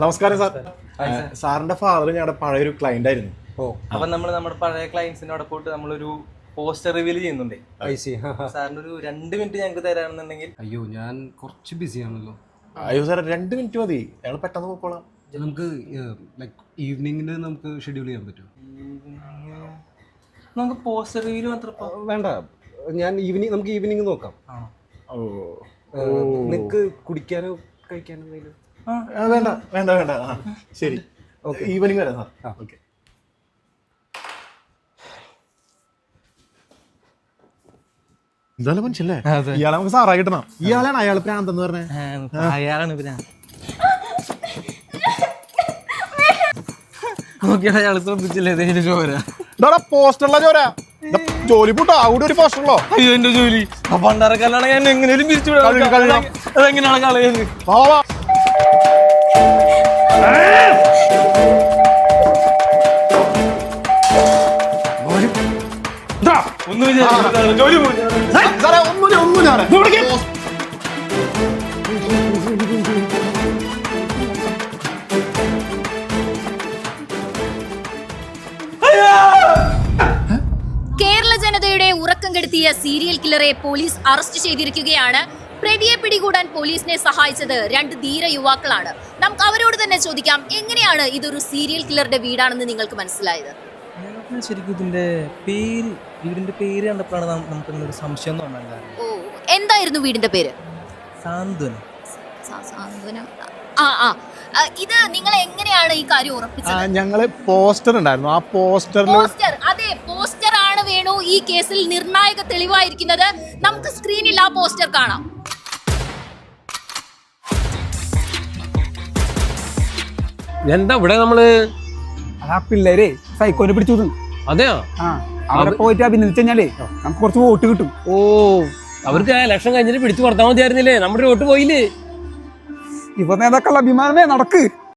നമസ്കാരം സാർ. സാറിന്റെ ഫാദർ ഞങ്ങളുടെ പഴയ ഒരു ക്ലയന്റ് ആയിരുന്നു അപ്പൊ നമ്മൾ നമ്മുടെ പഴയ ക്ലയൻസിനോടെ പോയിട്ട് നമ്മളൊരു പോസ്റ്റർ റിവീൽ ചെയ്യുന്നുണ്ട്. സാറിന് ഒരു രണ്ട് മിനിറ്റ് ഞങ്ങൾക്ക് തരാണെന്നുണ്ടെങ്കിൽ. അയ്യോ ഞാൻ കുറച്ച് ബിസി ആണല്ലോ. അയ്യോ സാർ രണ്ട് മിനിറ്റ് മതി. ഞങ്ങൾ പെട്ടെന്ന് പോയിക്കോളാം നമുക്ക് ലൈക്ക് ഈവനിങ്ങിന് നമുക്ക് ഷെഡ്യൂൾ ചെയ്യാൻ പറ്റും നമുക്ക് പോസ്റ്റർ റിവീൽ മാത്രം വേണ്ട. ഞാൻ ഈവനിങ് നമുക്ക് ഈവനിങ് നോക്കാം. നിങ്ങൾക്ക് ഓ. നിനക്ക് കുടിക്കാനോ കഴിക്കാനോ എന്തെങ്കിലും? വേണ്ട വേണ്ട വേണ്ട. ആ, ശരി. ഈവനിങ് വരാം സാർ ഓക്കെ. എന്തായാലും മനുഷ്യല്ലേ ഇയാളെ നമുക്ക് സാറായി കിട്ടണം. ഇയാളാണ് അയാൾ പ്രാന്ത് എന്ന് അയാളാണ് അയാൾ ശ്രദ്ധിച്ചില്ലേ? ചോര. പോസ്റ്ററുള്ള ചോര. ജോലി പൂട്ടോ. അവിടെ ഒരു പോസ്റ്ററുള്ളോ അയ്യോ എന്റെ ജോലി. ആ പണ്ടാരക്കാലാണ് ഞാൻ എങ്ങനെയും പിരിച്ചു കളി- കളി- അതെങ്ങനെയാണ് കളയത് കേരള ജനതയുടെ ഉറക്കം കെടുത്തിയ സീരിയൽ കില്ലറെ പോലീസ് അറസ്റ്റ് ചെയ്തിരിക്കുകയാണ്. പ്രതിയെ പിടികൂടാൻ പോലീസിനെ സഹായിച്ചത് രണ്ട് ധീര യുവാക്കളാണ്. നമുക്ക് അവരോട് തന്നെ ചോദിക്കാം എങ്ങനെയാണ് ഇതൊരു സീരിയൽ കില്ലറുടെ വീടാണെന്ന് നിങ്ങൾക്ക് മനസ്സിലായത്? ശരിക്കും ഇതിന്റെ പേര് വീടിന്റെ പേര് കണ്ടപ്പോഴാണ് നമുക്ക് ഒരു സംശയം ഓ എന്തായിരുന്നു വീടിന്റെ പേര്? സാന്ത്വനം. സ- ആ ആ. ആ, ഇത് നിങ്ങൾ എങ്ങനെയാണ് ഈ കാര്യം ഉറപ്പിച്ചത്? ഞങ്ങൾ പോസ്റ്റർ ഉണ്ടായിരുന്നു. ആ പോസ്റ്ററിൽ പോസ്റ്റർ അതെ പോസ്റ്റർ ആണ് വേണു ഈ കേസിൽ നിർണായക തെളിവായിരിക്കുന്നത്. നമുക്ക് സ്ക്രീനിൽ ആ പോസ്റ്റർ കാണാം. എന്താ ഇവിടെ നമ്മൾ? ആ പിള്ളേരെ സൈക്കോനെ പിടിച്ചു. അതെയോ? അവിടെ പോയിട്ട് അഭിനന്ദിച്ചു കഴിഞ്ഞാലേ നമുക്ക് കുറച്ച് വോട്ട് കിട്ടും. ഓ അവർക്ക് ആ ഇലക്ഷൻ കഴിഞ്ഞിട്ട് പിടിച്ചു കൊടുത്താൽ മതിയായിരുന്നില്ലേ? നമ്മുടെ വോട്ട് പോയില്ലേ? ഇപ്പൊ നേതാക്കളുടെ അഭിമാനമേ നടക്ക്.